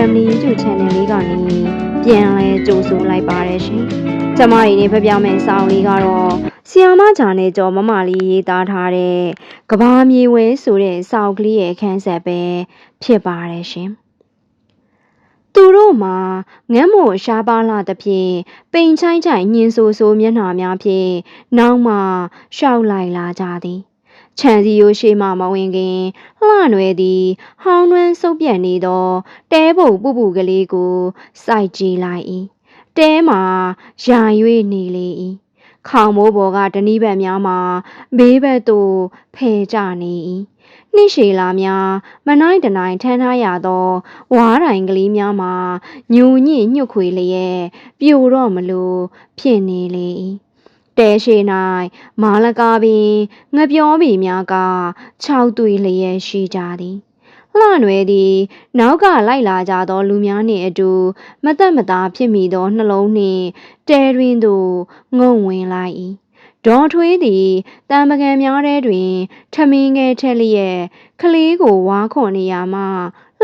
Family YouTube Channel လေးကနေပြန်လဲကြိုဆိုလိုက်ပါတယ်ရှင်။ကျမတို့နေဖျက်မယ့်စာအုပ်လေးကတော့ဆီယာမဂျာနယ်ကျော်မမလေးရေးသားထားတဲ့ကဘာမြေဝဲဆိုတဲ့စာအုပ်ကလေးရဲ့အခန်းဆက်ပဲဖြစ်ပါတယ်ရှင်။သူတို့မှာငမ်းမို့ရှားပါလာသဖြင့်ပိန်ချိုင်းချိုင်ညင်ဆူဆူမျက်နှာများဖြင့်နောက်မှရှောက်လိုက်လာကြသည် ခြံစီရိုးရှိမှမဝင်ခင်လှနွယ်သည်ဟောင်းနှွမ်းစုပ်ပြတ်နေသောတဲပုတ်ပူပူကလေးကိုစိုက်ကြည့်လိုက်၏တဲမှာယာ၍နေလေ၏ခေါင်မိုးပေါ်ကတနီးဘက်များမှာဘေးဘက်သို့ဖယ်ကြနေ၏နှိရှေလာများမနိုင်တနိုင်ထမ်းထားရသောဝါးတိုင်ကလေးများမှာညူညစ်ညှုတ်ခွေလျက်ပြိုတော့မလို့ဖြစ်နေလေ၏ တဲရှိ၌မာလကာပင်ငပြောပင်များကခြောက်သွေလျက်ရှိကြသည်လှနွယ်သည် နောက်ကလိုက်လာကြသော လူများနှင့်အတူမသက်မသားဖြစ်မိသောနှလုံးနှင့်တဲတွင်သို့ငုံဝင်လိုက်၏ဒေါ်ထွေးသည်တံပကံများထဲတွင် ထမင်းငယ်ထက်လျက်ကလေးကိုဝါခွန်နေရမှ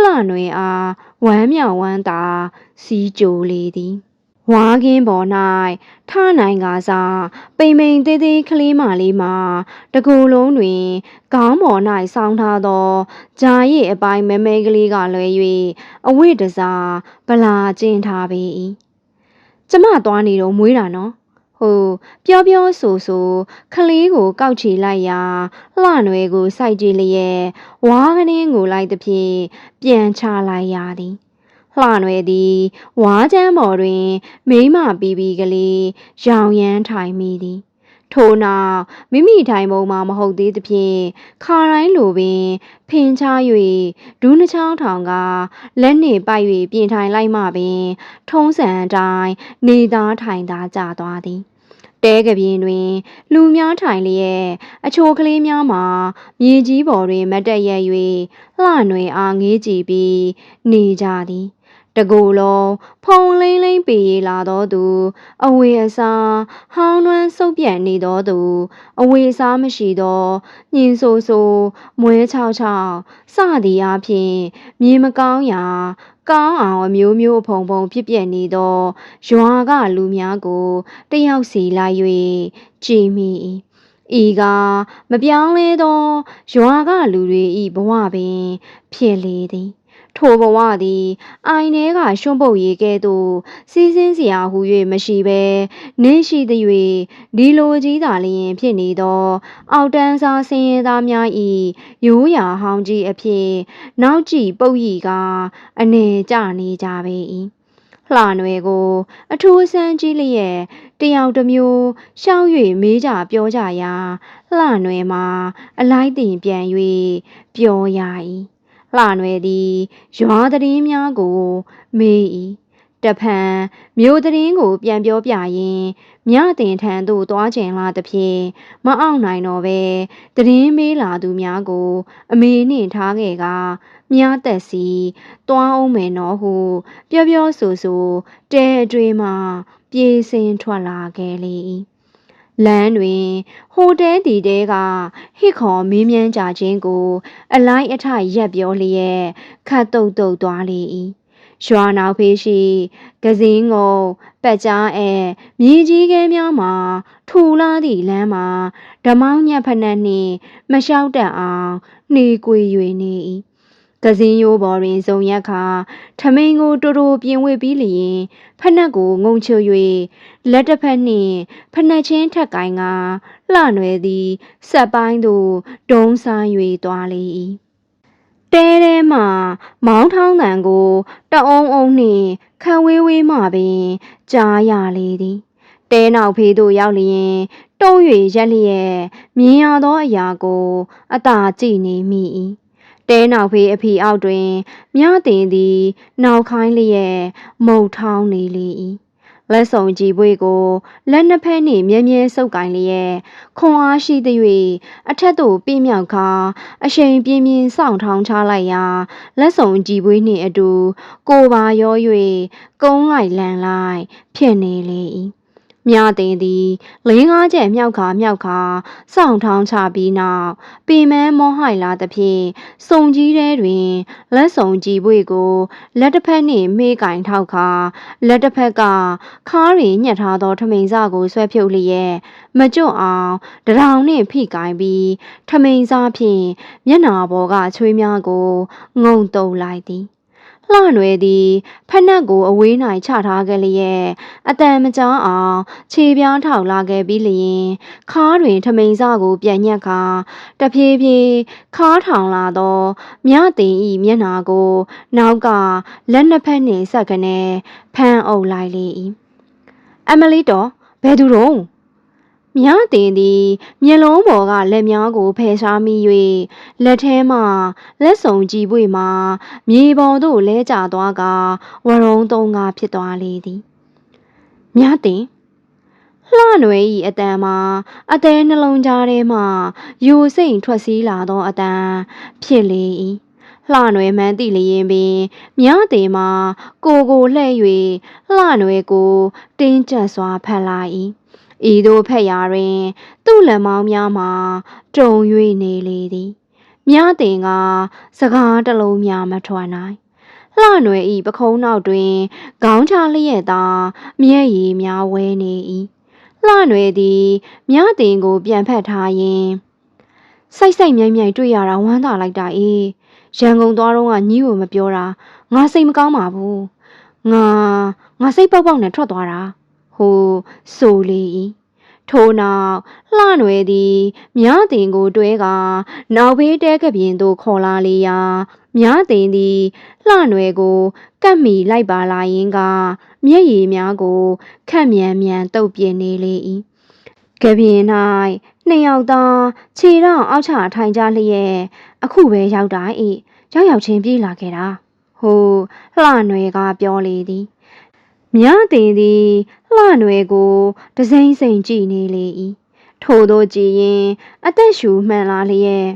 လှနွယ်အားဝမ်းမြောက်ဝမ်းသာစီးကြိုလေသည် ဝါကင်းပေါ်၌ထနိုင်ကစားပိန်ပိန်သေးသေးကလေးမလေးမှာတကူလုံးတွင်ခေါင်းပေါ်၌ဆောင်းထားသောဂျာရည်အပိုင်းမဲမဲကလေးကလွဲ၍အဝိတစားဗလာကျင်းထားပေ၏ကျမသွားနေတော့မွေးတာနော်ဟိုပြောပြောဆိုဆိုခလေးကိုကောက်ချီလိုက်ရာလှနွယ်ကိုစိုက်ကြည့်လျက်ဝါးကနင်းကိုလိုက်သည်ဖြင့်ပြန်ချလိုက်ရသည် လှနွယ်သည်ဝါးချမ်းပေါ်တွင် မိမပီပီကလေးရောင်ရမ်းထိုင်မိသည်ထို့နောက်မိမိထိုင်ပုံမှာမဟုတ်သေးသဖြင့်ခါတိုင်းလိုပင် ဖင်ချ၍ဒူးနှချောင်းထောင်ကလက်နှင့်ပိုက်၍ပြင်ထိုင်လိုက်မှပင် ထုံးစံအတိုင်းနေသားထိုင်သားကြသွားသည်တဲကပြင်းတွင် လူများထိုင်လျက်အချိုကလေးများမှာမြေကြီးပေါ်တွင်မတ်တက်ရက်၍လှနွယ်အားငေးကြည့်ပြီးနေကြသည် တကူလုံးဖုံလိမ့်လိမ့်ပေလာတော်သူ အဝေအစားဟောင်းနှွမ်းစုပ်ပြတ်နေတော်သူ အဝေအစားမရှိသောညင်ဆိုဆိုမွဲချောက်ချောက်စသည်အဖြစ်မြေမကောင်းရာကောင်းအောင်အမျိုးမျိုးဖုံဖုံဖြစ်ပြနေသောရွာကလူများကိုတယောက်စီလိုက်၍ကြည်မိ၏ဤကမပြောင်းလဲသောရွာကလူတွေဤဘဝပင် ဖြစ်လေသည် ထိုဘဝသည် အိုင်ထဲကရွှွန့်ပုတ်ရည်ကဲ့သို့စီးစင်းစရာဟု၍မရှိဘဲနင်းရှိသည်၍ဒီလိုကြီးသာလျင်ဖြစ်နေသော အောက်တန်းစားဆင်းရဲသားများ၏ရိုးရာဟောင်းကြီးအဖြစ်နောက်ကြည့်ပုတ်ရီကအနေကြနေကြပေ၏လှနွယ်ကို အထူးဆန်းကြီးလျက်တယောက်တစ်မျိုးရှောင်း၍မေးကြပြောကြရာလှနွယ်မှာ အလိုက်တင်ပြန်၍ပြောရ၏ လှနွယ်သည်ရွာသတင်းများကိုမေး၏တဖန်မြို့သတင်းကို ပြန်ပြောပြရင်မြတင်ထံသို့သွားကျင်လာသဖြင့်မအောင်နိုင်တော့ပဲသတင်းမေးလာသူများကို အမေနှင့်ထားခဲ့ကမြားသက်စီတွားအောင်မယ်နော်ဟုပြောပြောဆိုဆိုတဲအတွင်းမှပြေးစင်ထွက်လာခဲ့လေ၏ လမ်းတွင်ဟိုတဲတီတဲကဟစ်ခေါ်မင်းမြန်းကြခြင်းကို အလိုက်အထရက်ပြောလျက်ခတ်တုတ်တုတ်သွားလေ၏ရွာနောက်ဖေးရှိကစင်းငုံပတ်ကြားအဲမြေကြီးကဲများမှာထူလာသည့်လမ်းမှာဓမောင်းညက်ဖက်နှက်နှင့်မလျှောက်တတ်အောင်နှေးကွေ၍နေ၏ ကစင်းရိုးပေါ်တွင်ဇုံရက်ခါထမိန်ကိုတူတူပြင်ဝစ်ပြီးလျင်ဖက်နှက်ကိုငုံချွ၍လက်တစ်ဖက်နှင့်ဖက်နှက်ချင်းထက်ကိုင်းကလှနွယ်သည်ဆက်ပိုင်းသို့ဒုံးဆိုင်၍သွားလေ၏တဲထဲမှမောင်းထောင်းတန်ကိုတအုံအုံနှင့်ခံဝေးဝေးမှပင်ကြားရလေသည်တဲနောက်ဖေးသို့ရောက်လျင်တုံး၍ရက်လျက်မြင်ရသောအရာကို အသာကြည့်နေမိ၏ တဲနောက်ဖေးအဖီအောက်တွင်မြတင်သည် နောက်ခိုင်းလျက်မုတ်ထောင်းနေလေ၏လက်ဆောင်ကြည်ပွေကိုလက်နှစ်ဖက်နှင့်မြဲမြဲဆုပ်ကင်လျက်ခွန်အားရှိသည်၍အထက်သို့ပြင်းမြောက်ခါအရှိန်ပြင်းပြင်းစောင့်ထောင်းချလိုက်ရာလက်ဆောင်ကြည်ပွေနှင့်အတူ ကိုပါရော၍ကုန်းလိုက်လန်လိုက်ဖြစ်နေလေ၏ မြတင်သည်လေးငါးချက်မြောက်ခါမြောက်ခါစောင့်ထောင်းချပြီးနောက်ပင်မမောဟိုင်လာသဖြင့်စုံကြီးထဲတွင်လက်စုံကြည်ပွေကိုလက်တစ်ဖက်နှင့်မေးကင်ထောက်ခါလက်တစ်ဖက်ကခါးတွင်ညှက်ထားသောထမိန်စကိုဆွဲဖြုတ်လျက်မကျွတ်အောင်တရောင်နှင့်ဖိကင်ပြီးထမိန်စားဖြင့်မျက်နာပေါ်ကချွေးများကိုငုံတုံလိုက်သည် လှနွယ်သည်ဖက်နှက်ကိုအဝေး၌ချထားခဲ့လျက်အတန်မကြာအောင်ခြေပြားထောက်လာခဲ့ပြီးလျင် ခါးတွင်ထမိန်စကိုပြန်ညက်ခါတဖြည်းဖြည်းခါးထောင်လာသောမြတင်ဤမျက်နာကို နောက်ကလက်နှစ်ဖက်နှင့်ဆက်ကနေဖမ်းအုပ်လိုက်လေ၏အမလီတော်ဘယ်သူတော့ မြတင်သည်မျက်လုံးပေါ်ကလက်များကိုဖယ်ရှားမိ၍လက်ထဲမှလက်စုံကြည်ပွေမှမြေပေါ်သို့လဲကျသွားကဝရုံသုံးကားဖြစ်သွားလေသည်မြတင်လှနွယ်ဤအတန်မှာအသေးနှလုံးကြားထဲမှယိုစိမ့်ထွက်စည်းလာသောအတန်ဖြစ်လေ၏လှနွယ်မှန်းသိလျင်ပင်မြတင်မှာကိုကိုလှဲ့၍လှနွယ်ကိုတင်းကျပ်စွာဖက်လာ၏ ဤသို့ဖက်ရာတွင် သူ့လက်မောင်းများမှာတုံ၍နေလေသည်မြတင်က စကားတစ်လုံးများမထွက်နိုင်လှနွယ်ဤပခုံးနောက်တွင်ခေါင်းချလျက်သာမျက်ရည်များဝဲနေ၏လှနွယ်သည်မြတင်ကို ပြန်ဖက်ထားရင်စိတ်စိတ်မြိုင်မြိုင်တွေ့ရတာဝမ်းသာလိုက်တာအေးရန်ကုန်သွားတော့ကညီကိုမပြောတာငါစိတ်မကောင်းပါဘူးငါငါစိတ်ပေါက်ပေါက်နဲ့ထွက်သွားတာ ဟိုဆိုလေ၏ထို့နောက်လှနွယ်သည်မြတင်ကိုတွဲကနောက်ဘေးတဲကပြင်သို့ခေါ်လာလေရာမြတင်သည်လှနွယ်ကိုကတ်မီလိုက်ပါလာရင်ကမျက်ရည်များကိုခက်မြန်မြန်တုပ်ပြင်းနေလေ၏ကပြင်၌နှစ်ယောက်သာခြေထောက်အောက်ချထိုင်ကြလျက်အခုပဲရောက်တာ၏ရောက်ရောက်ချင်းပြေးလာခဲ့တာဟိုလှနွယ်ကပြောလေသည် မြတင်သည်လှနွယ်ကိုတစိမ့်စိမ့်ကြည့်နေလေ၏ထို့သောကြည်ရင် အသက်ရှူမှန်လာလျက်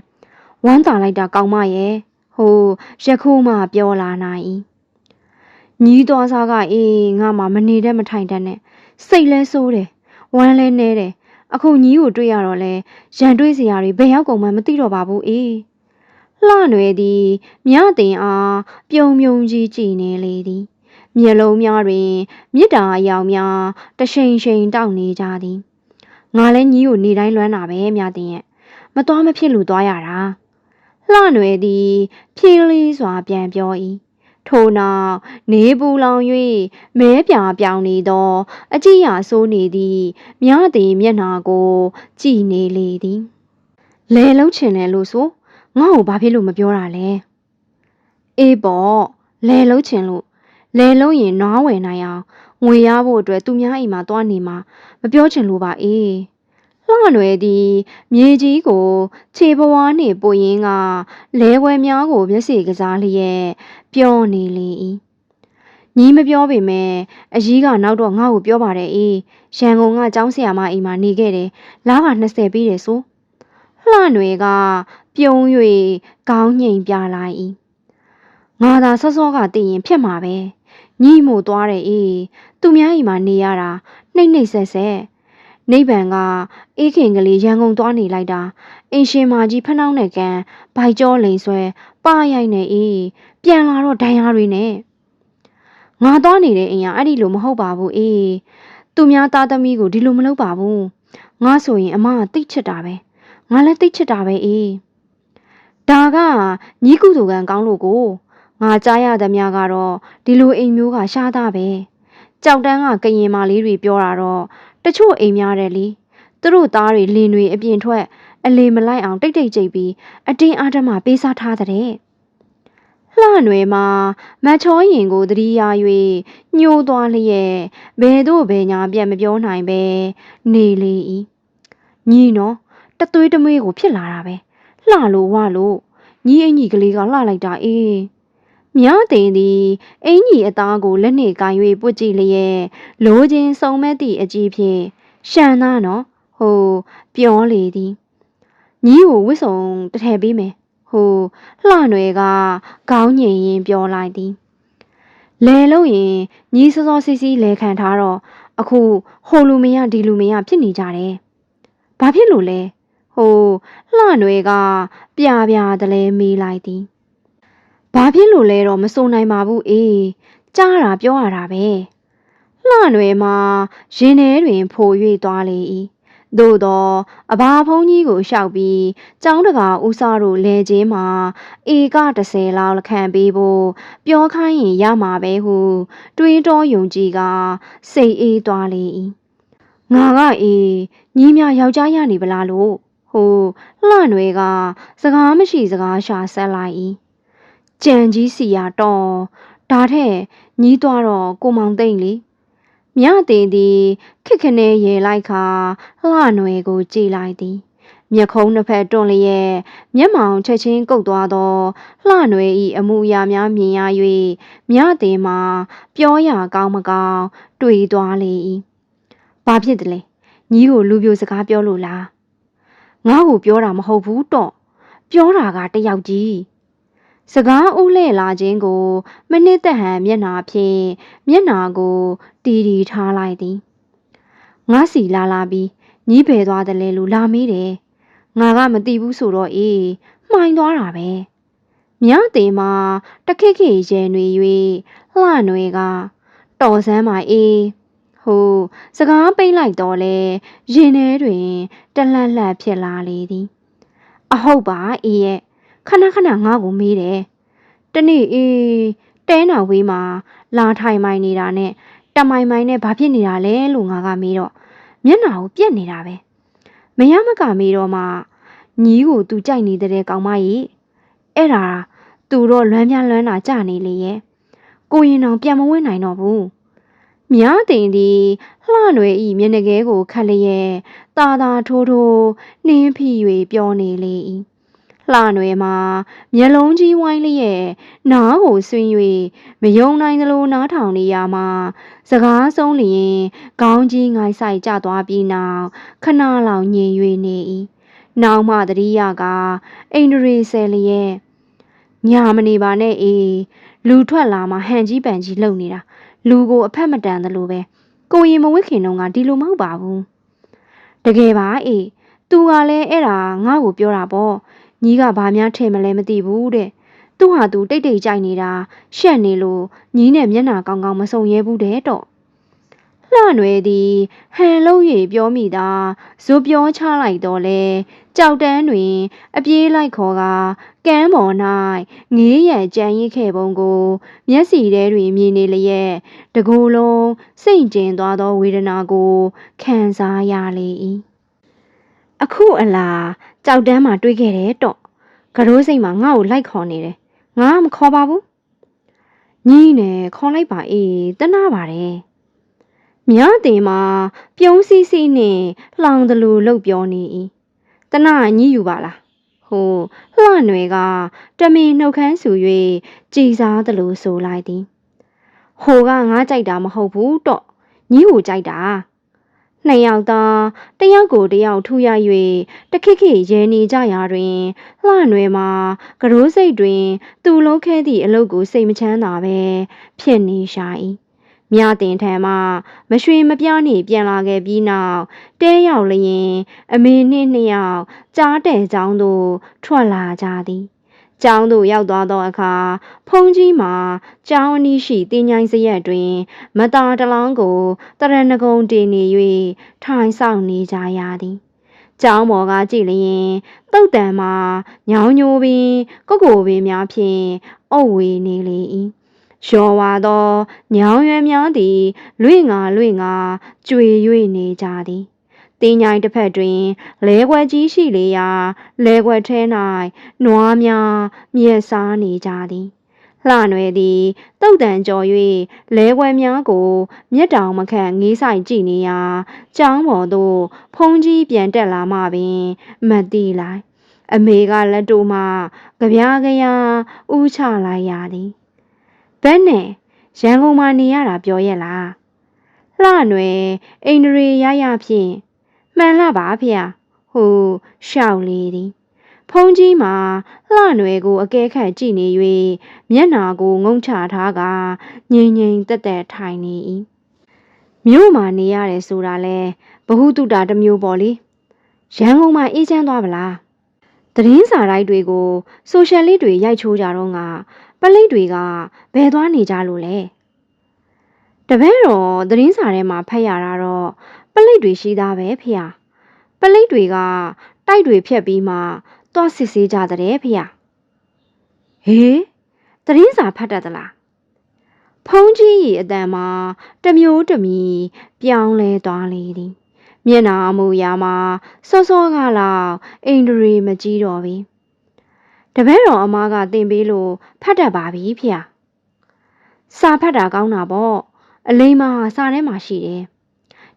ဝမ်းသာလိုက်တာကောင်းမရဲ့ဟိုယခုမှပြောလာနိုင်၏ညီးသွားစားကအေးငါမှမနေတတ်မထိုင်တတ်နဲ့စိတ်လဲဆိုးတယ်ဝမ်းလဲနေတယ်အခုညီးကိုတွေ့ရတော့လဲရန်တွေးစရာတွေဘယ်ရောက်ကုန်မှမသိတော့ပါဘူးအေးလှနွယ်သည်မြတင်အားပြုံပြုံကြီးကြည်နေလေသည် မျက်လုံးများတွင်မြစ်တာအယောင်များတရှိန်ရှိန်တောက်နေကြသည်ငါလည်းညီးကိုနေတိုင်းလွမ်းတာပဲမြတင်ရဲ့မသွားမဖြစ်လို့သွားရတာလှနွယ်သည်ဖြေးလေးစွာပြန်ပြော၏ထို့နောက်နေပူလောင်၍မဲပြာပြောင်နေသော အကြည့်ရဆိုးနေသည်မြသည်မျက်နာကို ကြည်နေလေသည်လဲလုံးချင်တယ်လို့ဆိုငါ့ကိုဘာဖြစ်လို့မပြောတာလဲအေးပေါ့လဲလုံးချင်လို့ လဲလုံးရင်နွားဝယ်နိုင်အောင်ငွေရဖို့အတွက်သူများအိမ်မှာတွားနေမှာမပြောချင်လို့ပါအေးလှနွယ်သည်မြေကြီးကိုခြေဘဝနှင့်ပိုရင်းကလဲဝဲများကိုမျက်စိကစားလျက်ပြောနေလေ၏ညီမပြောပေမဲ့အကြီးကနောက်တော့ငါ့ကိုပြောပါတယ်အေးရန်ကုန်ကကျောင်းဆရာမအိမ်မှာနေခဲ့တယ်လားက20ပြီးတယ်ဆိုလှနွယ်ကပြုံး၍ခေါင်းငိမ်ပြလိုက်၏ငါသာစောစောကသိရင်ဖြစ်မှာပဲ ညီမို့သွားတယ်အေးသူများအိမ်မှာနေရတာနှိမ့်နှိမ့်ဆက်ဆက်နိဗ္ဗာန်ကအေးခင်ကလေးရန်ကုန်သွားနေလိုက်တာအင်ရှင်မာကြီးဖနှောင်းနဲ့ကန်ဘိုက်ကျောလိန်ဆွဲပါရိုက်နေအေးပြန်လာတော့ဒဏ်ရာတွေနဲ့ငါသွားနေတဲ့အိမ်ကအဲ့ဒီလိုမဟုတ်ပါဘူးအေးသူများသားသမီးကိုဒီလိုမလုပ်ပါဘူးငါဆိုရင်အမကတိတ်ချစ်တာပဲငါလည်းတိတ်ချစ်တာပဲအေးဒါကညီကုသူကံကောင်းလို့ကို ငါကြားရသမျှကတော့ဒီလိုအိမ်မျိုးကရှားသားပဲကြောက်တန်းကကရင်မလေးတွေပြောတာတော့တချို့အိမ်များတယ်လीသူတို့သားတွေလင်းတွေအပြင်ထွက်အလေမလိုက်အောင်တိတ်တိတ်ကြိတ်ပြီးအတင်းအားတမပေးစားထားတဲ့လှနွယ်မှာမချောရင်ကိုသတိရ၍ညှိုးသွားလျက်ဘယ်သို့ဘယ်ညာပြတ်မပြောနိုင်ပဲနေလေ၏ညီနော်တသွေးတမွေးကိုဖြစ်လာတာပဲလှလို့ဝလို့ညီအင်ကြီးကလေးကလှလိုက်တာအေး မြတင်သည်အင်ကြီးအသားကိုလက်နှင့်ကိုင်၍ပုတ်ကြည့်လျက်လိုချင်းစုံမဲ့သည့်အကြည့်ဖြင့်ရှန်သားနော်ဟိုပြောလေသည်ညီကိုဝစ်စုံတထည့်ပေးမယ်ဟိုလှနွယ်ကခေါင်းညင်ရင်ပြောလိုက်သည်လဲလို့ရင်ညီစောစောစီးစီးလဲခံထားတော့အခုဟိုလူမရဒီလူမရဖြစ်နေကြတယ်ဘာဖြစ်လို့လဲဟိုလှနွယ်ကပြပြတလဲမေးလိုက်သည် ဘာဖြစ်လို့လဲတော့မစုံနိုင်ပါဘူးအေးကြားတာပြောရတာပဲလှနွယ်မှာရင်ထဲတွင်ဖို၍သွားလေ၏သို့တော့အဘာဖုံးကြီးကိုရှောက်ပြီးကျောင်းတကာဦးစားတို့လဲချင်းမှာဧက30လောက်လခံပေးဖို့ပြောခိုင်းရင်ရမှာပဲဟု တွေးတောယုံကြည်ကစိတ်အေးသွားလေ၏ငါကအေးညီမယောက်ျားရနေပလားလို့ဟိုလှနွယ်ကစကားမရှိစကားရှာဆက်လိုက်၏ ကြံကြီးစီရတော့ဒါထက်ညီးသွားတော့ကိုမောင်သိမ့်လေမြတင်သည်ခက်ခနဲရေလိုက်ခါလှနွယ်ကိုကြည်လိုက်သည်မျက်ခုံးနှစ်ဖက်တွန့်လျက်မျက်မှောင်ချက်ချင်းကုတ်သွားသောလှနွယ်ဤအမှုအရာများမြင်ရ၍မြတင်မှာပြောရကောင်းမကောင်းတွေ့သွားလေ၏ဘာဖြစ်တယ်လဲညီကိုလူပြိုစကားပြောလို့လားငါ့ကိုပြောတာမဟုတ်ဘူးတော့ပြောတာကတယောက်ကြီး စကားဦးလှဲ့လာခြင်းကိုမနစ်သက်ဟန်မျက်နာဖြင့်မျက်နာကိုတီတီထားလိုက်သည်ငါစီလာလာပြီးညီးပယ်သွားတယ်လေလို့လာမေးတယ်ငါကမသိဘူးဆိုတော့အေးမှိုင်းသွားတာပဲမြတင်မှာတခိခိရဲနွေ၍လှနွေကတော်စမ်းပါအေးဟိုစကားပိတ်လိုက်တော့လေရင်ထဲတွင်တလှက်လှက်ဖြစ်လာလေသည် အဟုတ်ပါအေးရဲ့ ခဏခဏငါ့ကိုမေးတယ်တနေ့အေးတဲနာဝေးမှာလာထိုင်မိုင်နေတာနဲ့တမိုင်မိုင်နဲ့ဘာဖြစ်နေတာလဲလို့ငါကမေးတော့မျက်နှာကိုပြက်နေတာပဲမရမကမေးတော့မှညီးကိုသူကြိုက်နေတဲ့ကောင်မကြီးအဲ့ဒါသူတော့လွမ်းပြလွမ်းတာကြနေလေရဲ့ကိုရင်အောင်ပြန်မဝင်နိုင်တော့ဘူးမြားတင်သည်လှနွယ်ဤမျက်နှာကဲကိုခတ်လျက်တာတာထိုးထိုးနှင်းဖိ၍ပြောနေလေ၏ လှနွယ်မှာမျက်လုံးကြီးဝိုင်းလျက်နားကိုဆွင်း၍မယုံနိုင်သလိုနားထောင်နေရမှာစကားဆုံးလျင်ခေါင်းကြီးငိုက်ဆိုင်ကျသွားပြီးနောက်ခဏလောက်ညင်၍နေ၏နောက်မှတတိယကအိန္ဒြေဆယ်လျက်ညာမနေပါနဲ့အေးလူထွက်လာမှဟန်ကြီးပန်ကြီးလုံနေတာလူကိုအဖက်မတန်သလိုပဲကိုရင်မဝစ်ခင်တော့ကဒီလိုမဟုတ်ပါဘူးတကယ်ပါအေးသူကလည်းအဲ့ဒါငါ့ကိုပြောတာပေါ့ ညီကဘာများထဲမလဲမသိဘူးတဲ့သူ့ဟာသူတိတ်တိတ်ကြိုက်နေတာရှက်နေလို့ညီနဲ့မျက်နှာကောင်းကောင်းမစုံရဲဘူးတဲ့တော့လှနွယ်သည်ဟန်လုံး၍ပြောမိသာဇိုပြောချလိုက်တော့လေကြောက်တန်းတွင် အပြေးလိုက်ခေါ်ကကမ်းပေါ်၌ငေးရန်ကြံရစ်ခဲ့ပုံကို မျက်စီထဲတွင်မြင်နေလျက်တကူလုံးစိတ်ကျင်သွားသောဝေဒနာကိုခံစားရလေ၏ အခုအလားကြောက်တန်းမှာတွေးခဲ့တယ်တော့ကရိုးစိတ်မှာငါ့ကိုလိုက်ခေါ်နေတယ်ငါမခေါ်ပါဘူးညီးနဲ့ခေါ်လိုက်ပါအေးတနာပါတယ်မြတင်မှာပြုံးစီးစီးနဲ့လှောင်တလူလှုပ်ပြောနေ၏တနာညှိယူပါလားဟိုလှနွယ်ကတမင်နှုတ်ခမ်းဆူ၍ကြည်စားတလူဆိုလိုက်သည်ဟိုကငါကြိုက်တာမဟုတ်ဘူးတော့ညှိကိုကြိုက်တာ နှစ်ယောက်သာတယောက်ကိုတယောက်ထူရ၍တခိခိရဲနေကြရာတွင်လှနွယ်မှာကရိုးစိတ်တွင် သူလုံးခဲသည့်အလုပ်ကိုစိတ်မချမ်းသာပဲဖြစ်နေရှာ၏မြတင်ထံမှမရွှေမပြားနေပြန်လာခဲ့ပြီးနောက်တဲရောက်လျင် အမေနှင့်နှစ်ယောက်ကြားတဲ့ကျောင်းသို့ထွက်လာကြသည် ကျောင်းသို့ရောက်သွားသောအခါဖုန်ကြီးမှာကျောင်းအနီးရှိတင်းញိုင်းစရက်တွင်မသားတလောင်းကိုတရဏဂုံတင်နေ၍ထိုင်ဆောင်နေကြရသည်ကျောင်းပေါ်ကကြည့်လျင်တုတ်တန်မှာညောင်ညိုပင်ကုတ်ကိုပင်များဖြင့်အုပ်ဝေနေလေ၏ရော်ဝါသောညောင်ရွယ်များသည်လွင့်ငါလွင့်ငါကြွေ၍နေကြသည် တင်းញိုင်တစ်ဖက်တွင်လဲခွက်ကြီးရှိလေရာလဲခွက်ထဲ၌နွားများမြက်စားနေကြသည်လှနွယ်သည်တုတ်တန်ကြော်၍လဲခွက်များကိုမျက်တောင်မခန့်ငေးဆိုင်ကြည့်နေရာကျောင်းပေါ်သို့ဖုံးကြီးပြန်တက်လာမှပင်မတိလိုက်အမေကလက်တို့မှကြပြားကြရာဥချလိုက်ရသည်ဘယ်နဲ့ရန်ကုန်မှာနေရတာပြောရဲ့လားလှနွယ်အိန္ဒြေရရဖြင့် မှန်လားပါဖေဟိုရှောက်လေသည်ဖုံးကြီးမှာလှနွယ်ကိုအကဲခတ်ကြည့်နေ၍မျက်နာကိုငုံချထားကငိမ့်ငိမ့်တက်တက်ထိုင်နေ၏မြို့မှာနေရတယ်ဆိုတာလဲဘ ഹു တုတာတစ်မျိုးပေါ့လေရန်ကုန်မှာအေးချမ်းသွားပလားသတင်းစာတိုက်တွေကိုဆိုရှယ်လစ်တွေရိုက်ချိုးကြတော့ငါပလိတ်တွေကဘယ်သွားနေကြလို့လဲတပည့်တော်သတင်းစာထဲမှာဖတ်ရတာတော့ ပလိတ်တွေရှိသားပဲဖေဟာပလိတ်တွေကတိုက်တွေဖြတ်ပြီးမှသွားစစ်ဆေးကြတဲ့ဖေဟာဟေးသတင်းစာဖတ်တတ်သလားဖုံးကြီး၏အတန်မှာတစ်မျိုးတစ်မီပြောင်းလဲသွားလေသည်မျက်နာအမူအရာမှာစောစောကလောက်အိန္ဒြေမကြီးတော့ပြီတပည့်တော်အမားကတင်ပေးလို့ဖတ်တတ်ပါပြီဖေ။စာဖတ်တာကောင်းတာပေါ့အလိမ္မာစာထဲမှာရှိတယ်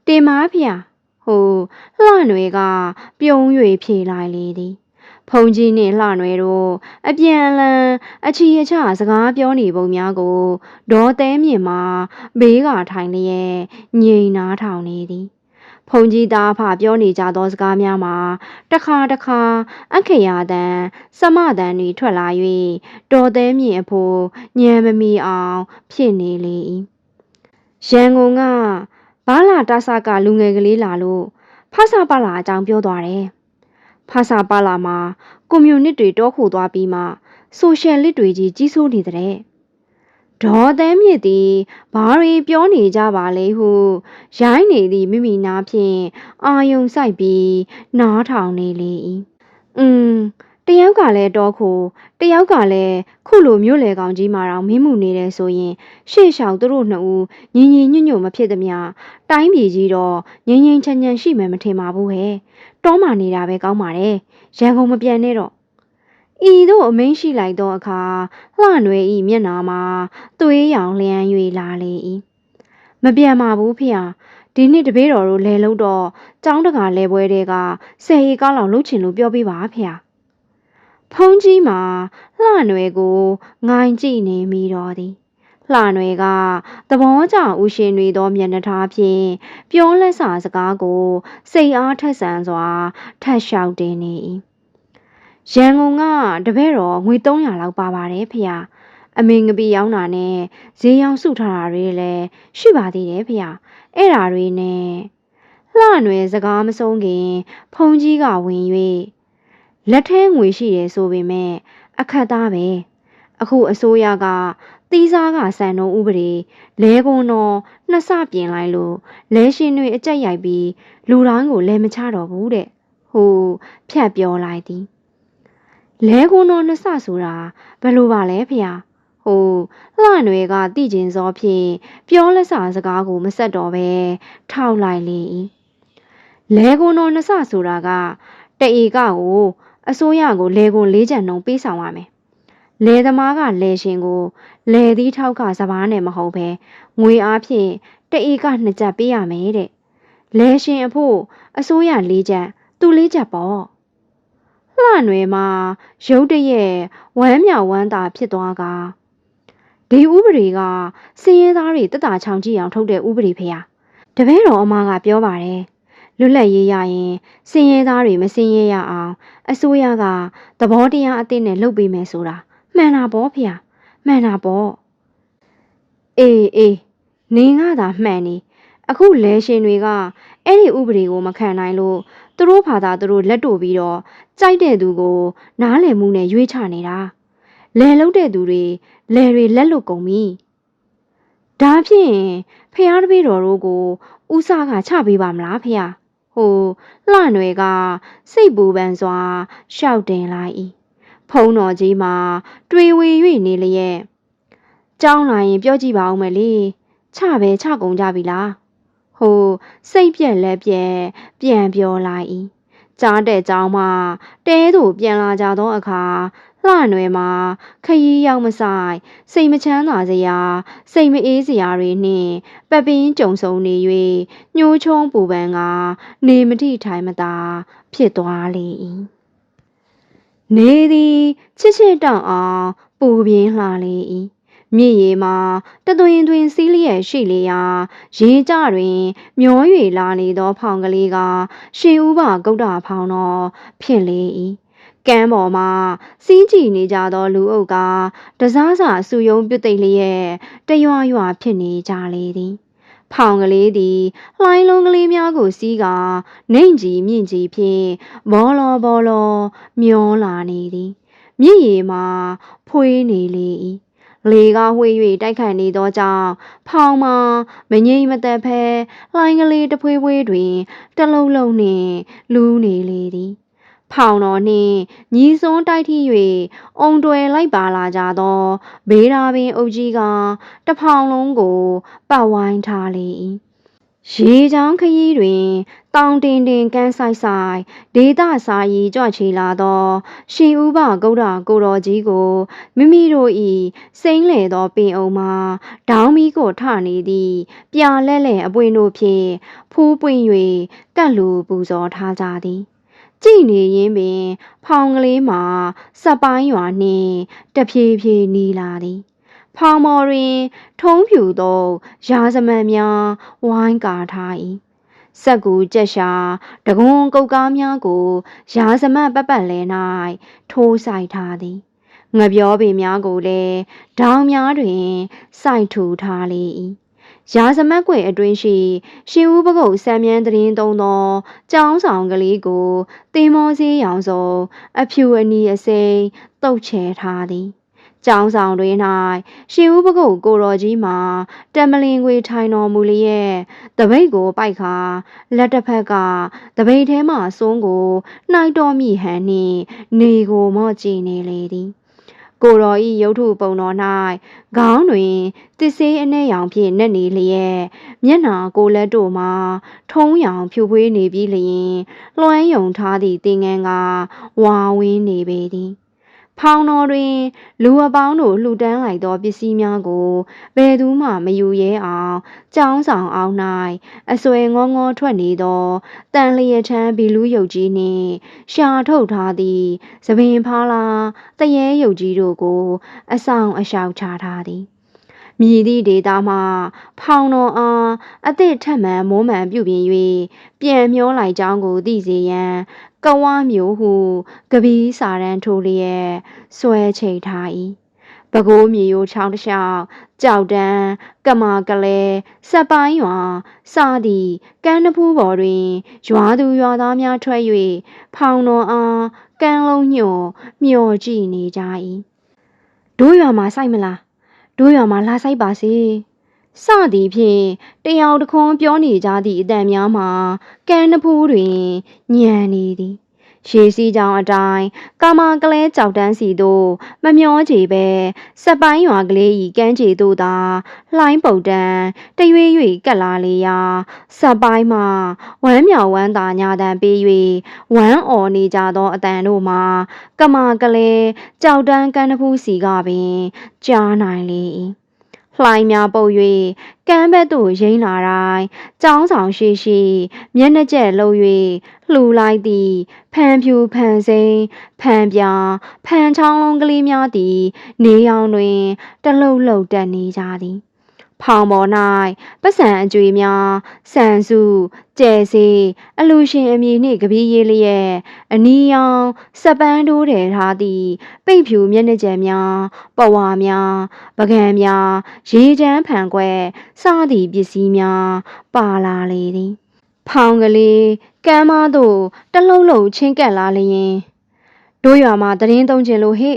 တင်ပါဖေဟိုလှနွေကပြုံး၍ဖြေလိုက်လေသည်ဖုန်ကြီးနှင့်လှနွယ်တို့အပြန်အလှန်အချီအချစကားပြောနေပုံများကိုဒေါ်သဲမြင့်မှာဘေးကထိုင်လျက်ငြိမ်နားထောင်နေသည်ဖုန်ကြီးသားဖပြောနေကြသောစကားများမှာတခါတခါအခရာတန်စမတန်တွေထွက်လာ၍တော်သဲမြင့်အဖို့ညံမမီအောင် ဖြစ်နေလေ၏ရန်ကုန်က ဘာလာတဆကလူငယ်ကလေးလာလို့ဖဆပါလာအကြောင်းပြောသွားတယ်ဖဆပါလာမှာကွန်မြူနစ်တွေတောခိုသွားပြီးမှဆိုရှယ်လစ်တွေကြီးကြီးစိုးနေတဲ့ဒေါ်သန်းမြစ်သည်ဘာတွေပြောနေကြပါလဲဟုရိုင်းနေသည့်မိမိနားဖြင့်အာယုံဆိုင်ပြီးနားထောင်နေလေ၏อืม တယောက်ကလည်းတောခိုတယောက်ကလည်းခုလိုမျိုးလေကောင်ကြီးမာတော့မင်းမှုနေတယ်ဆိုရင်ရှေ့လျှောက်သူတို့နှစ်ဦးညင်ညင်ညွတ်ညွတ်မဖြစ်သမျှတိုင်းပြည်ကြီးတော့ငြိမ်ငြိမ်ချမ်းချမ်းရှိမယ်မထင်ပါဘူးဟဲ့တောမှနေတာပဲကောင်းပါတယ်ရန်ကုန်မပြန်နဲ့တော့ဤတို့အမင်းရှိလိုက်သောအခါလှနွယ်ဤမျက်နာမှာသွေးရောင်လျန်း၍လာလေ၏မပြန်ပါဘူးဖေဟာဒီနှစ်တပည့်တော်တို့လဲလို့တော့ကျောင်းတကာလဲပွဲတွေကဆယ်ရီကားလောက်လှုပ်ချင်လို့ပြောပြပါဖေဟာ ဖုံးကြီးမှာလှနွယ်ကိုငိုင်းကြည့်နေမိတော်သည်လှနွယ်ကသဘောကျဦးရှင်တွေသောမျက်နှာထားဖြင့်ပြောလက်စာစကားကို စိတ်အားထက်ဆန်စွာထပ်လျှောက်တင်နေ၏ရန်ကုန်ကတပည့်တော်ငွေ300လောက်ပါပါတယ်ဖေဟာအမင်ငပီရောင်းတာနဲ့ဈေးရောင်းစုထားတာတွေလည်းရှိပါသေးတယ်ဖေဟာအဲ့ဓာတွေနဲ့လှနွယ်စကားမဆုံးခင် ဖုန်ကြီးကဝင်၍ လက်ထဲငွေရှိတယ်ဆိုပေမဲ့အခက်သားပဲအခုအစိုးရကတီးစားကစံနှုန်းဥပဒေလဲကွန်တော်နှစ်ဆပြင်လိုက်လို့လဲရှင်တွေအကြက်ရိုက်ပြီးလူတိုင်းကိုလဲမချတော့ဘူးတဲ့ဟိုဖြတ်ပြောလိုက်သည်လဲကွန်တော်နှစ်ဆဆိုတာဘယ်လိုပါလဲဖေဟာဟိုလှနွယ်ကတိကျင်စောဖြင့်ပြောလက်စာစကားကိုမဆက်တော့ပဲထောက်လိုက်လေ၏လဲကွန်တော်နှစ်ဆဆိုတာကတအေကကို အစိုးရကိုလဲကွန်လေးချံနှုံပေးဆောင်ရမယ်လယ်သမားကလယ်ရှင်ကိုလယ်သီးထောက်ကစပားနဲ့မဟုတ်ပဲငွေအားဖြင့်တအေကနှစ်ကြက်ပေးရမယ်တဲ့လယ်ရှင်အဖို့အစိုးရလေးချက်သူလေးချက်ပေါ့လှနွယ်မှာရုတ်တရက်ဝမ်းမြောက်ဝမ်းသာဖြစ်သွားကဒီဥပဒေကစည်ရဲသားတွေတက်တာချောင်ကြည့်အောင်ထုတ်တဲ့ဥပဒေဖေဟာတပည့်တော်အမကပြောပါတယ် လွတ်လပ်ရေးရရင်စင်ရဲသားတွေမစင်ရဲရအောင်အစိုးရကသဘောတရားအသစ်နဲ့လုပ်ပေးမယ်ဆိုတာမှန်တာပေါ့ဖေဟာမှန်တာပေါ့အေးအေးနင်းကသာမှန်နေအခုလဲရှင်တွေကအဲ့ဒီဥပဒေကိုမခံနိုင်လို့သူတို့ဘာသာသူတို့လက်တို့ပြီးတော့ကြိုက်တဲ့သူကိုနားလည်မှုနဲ့ရွေးချနေတာလဲလုံးတဲ့သူတွေလဲတွေလက်လွတ်ကုန်ပြီဒါဖြင့်ဖះတပည့်တော်တို့ကိုဥစားကချပေးပါမလားဖះ ဟိုလှနွယ်ကစိတ်ပူပန်စွာရှောက်တင်လိုက်၏ဖုံးတော်ကြီးမှာတွေဝေ၍နေလျက်ကြောင်းလာရင်ပြောကြည့်ပါဦးမယ်လေချပဲချကုန်ကြပြီလားဟိုစိတ်ပြက်လက်ပြက်ပြန်ပြောလိုက်၏ကြားတဲ့ကြောင်းမှတဲသို့ပြန်လာကြသောအခါ လှနွယ်မှာခရီးရောက်မဆိုင်စိတ်မချမ်းသာစရာစိတ်မအေးစရာတွေနှင့်ပပင်းကြုံဆုံနေ၍ညှိုးချုံပူပန်ကနေမတိထိုင်မသာဖြစ်သွားလေ၏နေသည်ချစ်ချစ်တောင့်အောင်ပူပြင်းလှလေ၏မြစ်ရေမှာတသွင်သွင်စီးလျက်ရှိလေရာရေကြတွင် မျော၍လာနေသောဖောင်ကလေးက ရှင်ဥပဂုတ်တာဖောင်တော်ဖြစ်လေ၏ ကမ်းပေါ်မှာစီးကြည့်နေကြသောလူအုပ်ကတစားစာဆူယုံပြုတ်သိမ့်လျက်တရွရွဖြစ်နေကြလေသည်ဖဖောင်ကလေးသည်လှိုင်းလုံးကလေးများကိုစီးကာနှိမ်ကြီးမြင့်ကြီးဖြင့်ဘောလောဘောလောမျောလာနေသည်မြင့်ရီမှာဖွေးနေလေ၏လေကဝှေ့၍တိုက်ခတ်နေသောကြောင့်ဖောင်မှာမငြိမ်မသက်ဖဲလှိုင်းကလေးတဖွေးဖွေးတွင်တလုံးလုံးနှင့်လူးနေလေသည် ဖောင်တော်နှင့်ညီစွန်းတိုက်ထိ၍အုံတွယ်လိုက်ပါလာကြသောဘေးရာပင်အုပ်ကြီးကတဖောင်လုံးကိုပတ်ဝိုင်းထားလေ၏ရေချောင်းခရီးတွင်တောင်တင်တင်ကန်းဆိုင်ဆိုင်ဒေသစာရီကြွချီလာသောရှင်ဥပဂௌဒကိုတော်ကြီးကိုမိမိတို့၏စိမ့်လေသောပင်အုံမှာဒေါင်းမီကိုထနေသည်ပြာလဲ့လဲ့အပွင့်တို့ဖြင့်ဖူးပွင့်၍ကတ်လူပူဇော်ထားကြသည် ကြည်နေရင်းပင် ဖောင်ကလေးမှာစက်ပိုင်းရွာနှင့်တဖြည်းဖြည်းနီးလာသည်ဖောင်မော်တွင် ထုံးဖြူသောရာဇမန်များဝိုင်းကာထား၏စက်ကူကြက်ရှာတကွန်ကုတ်ကားများကိုရာဇမန်ပတ်ပတ်လဲ၌ထိုးဆိုင်ထားသည်ငပြောပင်များကိုလည်းဒေါင်းများတွင်စိုက်ထူထားလေ၏ ရာဇမတ်ကွယ်အတွင်းရှိရှင်ဦးပကုတ်ဆံမြန်းတရင်သုံးသောကျောင်းဆောင်ကလေးကိုတင်မောစည်းရောင်စုံအဖြူအနီအစိမ်းတုတ်ချဲထားသည်ကျောင်းဆောင်တွင်၌ရှင်ဦးပကုတ်ကိုတော်ကြီးမှာတမလင်ခွေထိုင်တော်မူလျက်တပိတ်ကိုပိုက်ခါလက်တစ်ဖက်ကတပိတ်ထဲမှစွန်းကိုနှိုက်တော်မိဟန်နှင့်နေကိုမော့ကြည့်နေလေသည် ကိုတော်ဤရုပ်ထုပုံတော်၌ခေါင်းတွင်တစ္ဆေးအနဲ့ရောင်ဖြင့်နှက်နေလျက်မျက်နှာကိုယ်လက်တို့မှာထုံးရောင်ဖြူဖွေးနေပြီးလျင်လွှမ်းယုံထားသည့်သင်ငန်းကဝါဝင်းနေပေသည် ဖောင်တော်တွင် လူအပေါင်းတို့လှူဒန်းလိုက်သောပစ္စည်းများကိုဘယ်သူမှမယူရဲအောင်ကြောင်းဆောင်အောင်၌အစွဲငေါငေါထွက်နေသောတန်လျက်ထမ်းဘီလူးယုတ်ကြီးနှင့်ရှာထုတ်ထားသည့်သပင်ဖားလားတရေယုတ်ကြီးတို့ကို အဆောင်အရှောက်ချထားသည်မြည်သည့်ဒေတာမှဖောင်တော်အားအသည့်ထက်မှန်မိုးမှန်ပြုပြင်၍ပြန်မျောလိုက်ကြောင်းကိုသိစေရန် ကဝါမျိုးဟုကပီးစာရန်ထိုးလျက်ဆွဲချိတ်ထား၏ပဲခူးမြေရိုးချောင်းတစ်လျှောက်ကြောက်တန်းကမာကလဲစက်ပိုင်းရွာစသည်ကမ်းနဖူးပေါ်တွင်ရွာသူရွာသားများထွက်၍ဖောင်တော်အားကမ်းလုံးညှော်မျောကြည့်နေကြ၏တို့ရွာမှာစိုက်မလားတို့ရွာမှာလာစိုက်ပါစေ စသည်ဖြင့်တယောက်တစ်ခွန်းပြောနေကြသည့်အတန်များမှာကမ်းနဖူးတွင်ညံနေသည်ရေစီးကြောင်အတိုင်းကာမကလဲကြောက်တန်းစီတို့မမျောကြပဲစက်ပိုင်းရွာကလေးဤကမ်းခြေတို့သာလှိုင်းပုတ်တန်းတရွေ့၍ကက်လာလေရာစက်ပိုင်းမှာဝမ်းမြောက်ဝမ်းသာညာတန်ပေး၍ဝမ်းအော်နေကြသောအတန်တို့မှာကမာကလေးကြောက်တန်းကန်းတဖူးစီကပင်ကြားနိုင်လေ၏ လှိုင်းများပုတ်၍ကမ်းဘက်သို့ရိမ့်လာတိုင်းကြောင်းဆောင်ရှိရှိ မျက်နှာကျက်လှုပ်၍လှူလိုက်သည်ဖန်ဖြူဖန်စိမ့်ဖန်ပြာဖန်ချောင်းလုံးကလေးများသည် နေရောင်တွင်တလှုပ်လှုပ်တက်နေကြသည် ဖောင်ပေါ်၌ပတ်စံအကြွေများဆန်စုကျဲစီအလူရှင်အမည်နှင့်ကပီးရေးလျက်အနီရောင်စပန်းတိုးတယ်ထားသည့်ပိတ်ဖြူမျက်နှာကျယ်များပဝါများပကံများရေချမ်းဖန်ခွဲစသည့်ပစ္စည်းများပါလာလေသည် ဖောင်ကလေးကမ်းမသို့တလှုပ်လှုပ်ချင်းကပ်လာလျင်တို့ရွာမှာတရင်သုံးချင်လို့ဟိ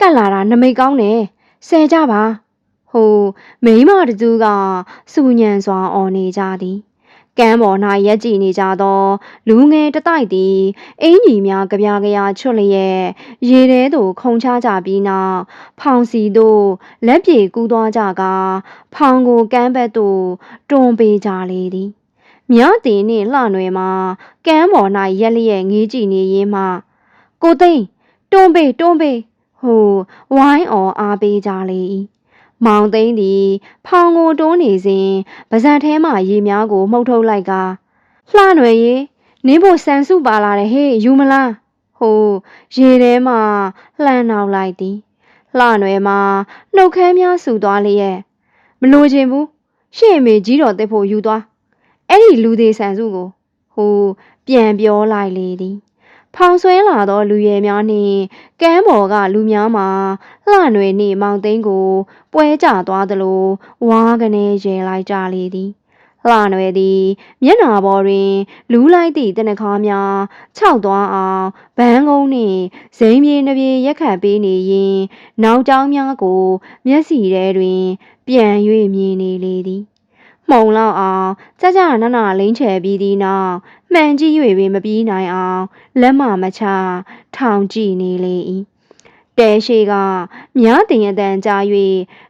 ကတ်လာတာနမိတ်ကောင်းတယ်ဆယ်ကြပါ ဟိုမိန်းမတစုကစူညံစွာအော်နေကြသည်ကမ်းပေါ်၌ရက်ကြည့်နေကြသော လူငယ်တတိုက်သည်အင်ကြီးများကြပြားကြရာချွတ်လျက်ရေထဲသို့ခုန်ချကြပြီးနောက်ဖောင်စီသို့လက်ပြေကူးသွားကြကာဖောင်ကိုကမ်းဘက်သို့တွန်းပေးကြလေသည်မြတင်နှင့်လှနွယ်မှာကမ်းပေါ်၌ရက်လျက်ငေးကြည့်နေရင်းမှကိုသိန်းတွန်းပေးတွန်းပေးဟိုဝိုင်းအော်အားပေးကြလေ၏ မောင်သိန်းသည် ဖောင်ကိုတွန်းနေစဉ်ပါဇက်ထဲမှရေများကိုမှုတ်ထုတ်လိုက်ကလှနွယ်ရေနင်းဖို့ဆန်စုပါလာတယ်ဟေးယူမလားဟိုရေထဲမှလှမ်းနောက်လိုက်သည်လှနွယ်မှာနှုတ်ခဲများဆူသွားလျက်မလိုချင်ဘူးရှင့်အမေကြီးတော်တက်ဖို့ယူသွားအဲ့ဒီလူသေးဆန်စုကိုဟိုပြန်ပြောလိုက်လေသည် ဖောင်ဆွဲလာသောလူရဲများနှင့်ကမ်းပေါ်ကလူများမှာလှနွယ်နှင့်မောင်သိန်းကို ပွဲကြသွားသလိုဝါးကနေရဲလိုက်ကြလေသည်လှနွယ်သည်မျက်နှာပေါ်တွင်လူးလိုက်သည့်တနခါးများခြောက်သွားအောင်ဗန်းကုန်းနှင့်ဇိမ်းပြေနှပြေရက်ခတ်ပေးနေရင် နောက်ကျောင်းများကို မျက်စီထဲတွင် ပြန်၍မြင်နေလေသည် မှုံလောက်အောင်ကြကြနနလိမ့်ချယ်ပြီးသည့်နောက်မှန်ကြည့်၍ပင်မပြီးနိုင်အောင်လက်မမချထောင်ကြည့်နေလေ၏တဲရှိကမြားတင်အတန်ကြာ၍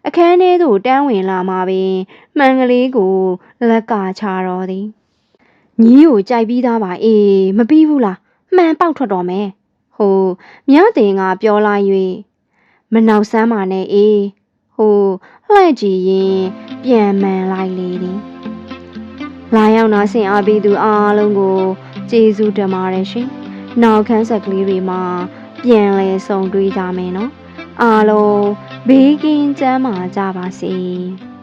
အခန်းထဲသို့တန်းဝင်လာမှပင်မှန်ကလေးကိုလက်ကချတော်သည်ညီကိုကြိုက်ပြီးသားပါအေးမပြီးဘူးလားမှန်ပေါက်ထွက်တော်မယ်ဟိုမြားတင်ကပြောလိုက်၍မနောက်ဆမ်းပါနဲ့အေး ဟိုလှဲ့ကြည့်ရင်ပြန်မှန်လိုက်လေသည်လာရောက်နာဆင်အားပေးသူအားလုံးကိုကျေးဇူးတင်ပါတယ်ရှင်။နောက်ခန်းဆက်ကလေးတွေမှာပြန်လဲဆုံတွေ့ကြမယ်နော်။အားလုံးဘေးကင်းကျန်းမာကြပါစေ။